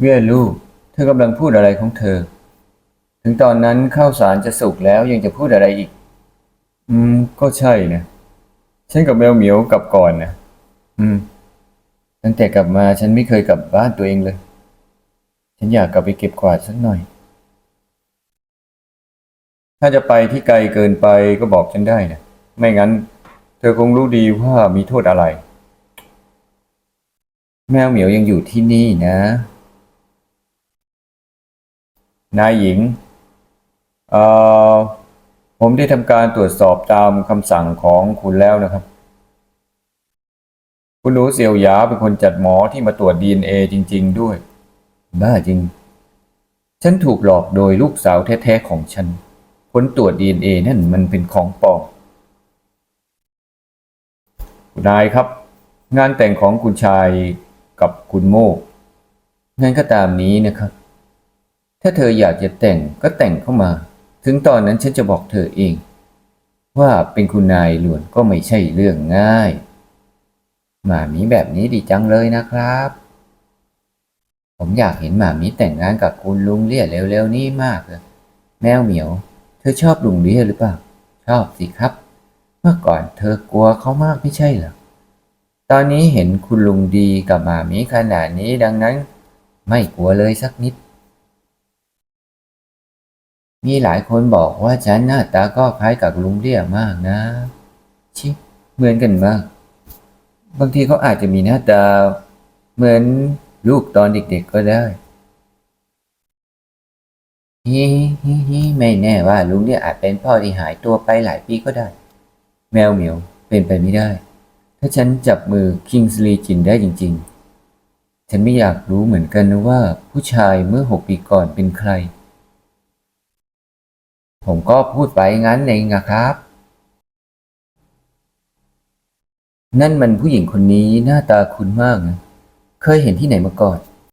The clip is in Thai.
เวียลูกเธอกำลังพูดอะไรของเธอ ถึงตอนนั้นข้าวสารจะสุกแล้วยังจะพูดอะไรอีก อืม ก็ใช่นะ ฉันกับแมวเหมียวกลับก่อนนะอืม ตั้งแต่กลับมาฉันไม่เคยกลับบ้านตัวเองเลย ฉันอยากกลับไปเก็บกวาดสักหน่อย ถ้าจะไปที่ไกลเกินไปก็บอกฉันได้นะ ไม่งั้น เธอคงรู้ดีว่ามีโทษอะไร แมวเหมียวยังอยู่ที่นี่นะ นายหญิงเอ่อผมได้ทำการตรวจสอบตามคำสั่งของคุณแล้วนะครับ คุณหนูเสี่ยวหยาเป็นคนจัดหมอที่มาตรวจ DNA จริง ๆ ด้วย บ้าจริง ฉันถูกหลอกโดยลูกสาวแท้ๆของฉัน ผลตรวจ DNA นั่นมันเป็นของปลอมคุณนายครับ งานแต่งของคุณชายกับคุณโมกงานก็ตามนี้นะครับ ถ้าเธออยากจะแต่งก็แต่งเข้ามา ถึงตอนนั้นฉันจะบอกเธอเอง ว่าเป็นคุณนายหลวนก็ไม่ใช่เรื่องง่าย หมามีแบบนี้ดีจังเลยนะครับ ผมอยากเห็นหมามีแต่งงานกับคุณลุงเลี่ยเร็วๆนี้มากเลยแมวเหมียว เธอชอบลุงเลี่ยหรือเปล่า ชอบสิครับ เมื่อก่อนเธอกลัวเขามากไม่ใช่เหรอตอนนี้เห็นคุณลุงดีกับหมามีขนาดนี้ดังนั้น ไม่กลัวเลยสักนิด มีหลายคนบอกว่าฉันหน้าตาก็คล้ายกับลุงเลี่ยมากนะ ชิเหมือนกันมาก บางทีเขาอาจจะมีหน้าตา เหมือนลูกตอนเด็กๆก็ได้ฮิฮิฮิไม่แน่ว่าลุงเนี่ยอาจเป็นพ่อที่หายตัวไปหลายปีก็ได้ แมวเหมียวเป็นไปไม่ได้ ถ้าฉันจับมือคิงสลีจินได้จริง ๆ ฉันไม่อยากรู้เหมือนกันนะว่าผู้ชายเมื่อหกปีก่อนเป็นใคร ผมก็พูดไปงั้นเองนะครับ นั่นมันผู้หญิงคนนี้หน้าตาคุ้นมากนะ เคยเห็นที่ไหนมาก่อน